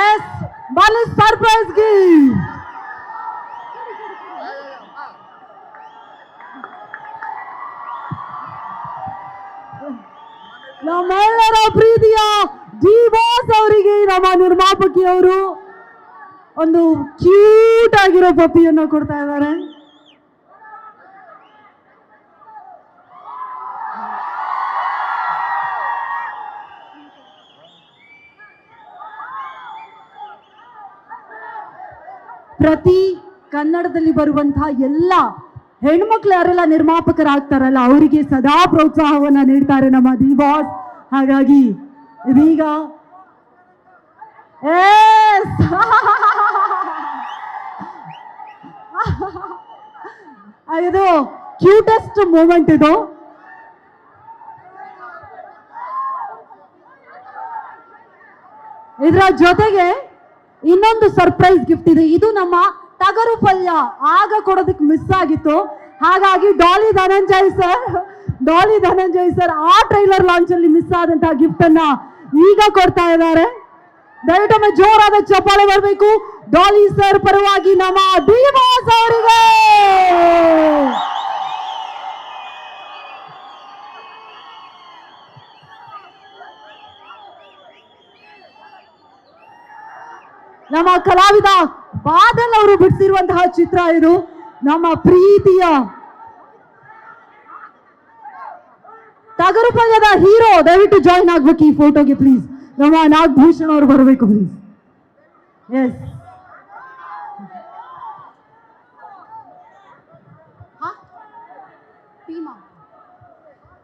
S, Balu surprise ಗಿ. ನಮ್ಮೆಲ್ಲರ ಪ್ರೀತಿಯ ಜೀವಾಸ್ ಅವರಿಗೆ, ನಮ್ಮ ನಿರ್ಮಾಪಕಿಯವರು ಒಂದು ಕ್ಯೂಟ್ ಆಗಿರೋ ಪಪ್ಪಿಯನ್ನು ಕೊಡ್ತಾ ಇದ್ದಾರೆ. ಪ್ರತಿ ಕನ್ನಡದಲ್ಲಿ ಬರುವಂತಹ ಎಲ್ಲ ಹೆಣ್ಮಕ್ಳು ಯಾರೆಲ್ಲ ನಿರ್ಮಾಪಕರಾಗ್ತಾರಲ್ಲ, ಅವರಿಗೆ ಸದಾ ಪ್ರೋತ್ಸಾಹವನ್ನ ನೀಡ್ತಾರೆ ನಮ್ಮ ದಿ ಬಾಸ್ ಹಾಗಾಗಿ ಇದೀಗ! ಇದು ಕ್ಯೂಟೆಸ್ಟ್ ಮೂಮೆಂಟ್ ಇದು ಇದರ ಜೊತೆಗೆ ಇನ್ನೊಂದು ಸರ್ಪ್ರೈಸ್ ಗಿಫ್ಟ್ ಇದೆ. ಇದು ನಮ್ಮ ಟಗರು ಪಲ್ಯ. ಆಗ ಕೊಡೋದಕ್ಕೆ ಮಿಸ್ ಆಗಿತ್ತು. ಹಾಗಾಗಿ ಡಾಲಿ ಧನಂಜಯ್ ಸರ್ ಡಾಲಿ ಧನಂಜಯ್ ಸರ್ ಆ ಟ್ರೈಲರ್ ಲಾಂಚ್ ಅಲ್ಲಿ ಮಿಸ್ ಆದಂತಹ ಗಿಫ್ಟ್ ಅನ್ನ ಈಗ ಕೊಡ್ತಾ ಇದ್ದಾರೆ. ದಯವಿಟ್ಟು ಜೋರಾದ ಚಪ್ಪಾಳೆ ಬರಬೇಕು. ಡಾಲಿ ಸರ್ ಪರವಾಗಿ ನಮ್ಮ ದಿವಾಸ್ ನಮ್ಮ ಕಲಾವಿದ ಬಾದಲ್ ಅವರು ಬಿಡಿಸಿರುವಂತಹ ಚಿತ್ರ ಇದು. ನಮ್ಮ ಪ್ರೀತಿಯ ತಗರು ಹೀರೋ, ದಯವಿಟ್ಟು ಜಾಯಿನ್ ಆಗ್ಬೇಕು ಈ ಫೋಟೋಗೆ ಪ್ಲೀಸ್ ನಮ್ಮ ನಾಗಭೂಷಣ ಅವರು ಬರಬೇಕು ಪ್ಲೀಸ್ ಎಸ್ ಟೀಮಾ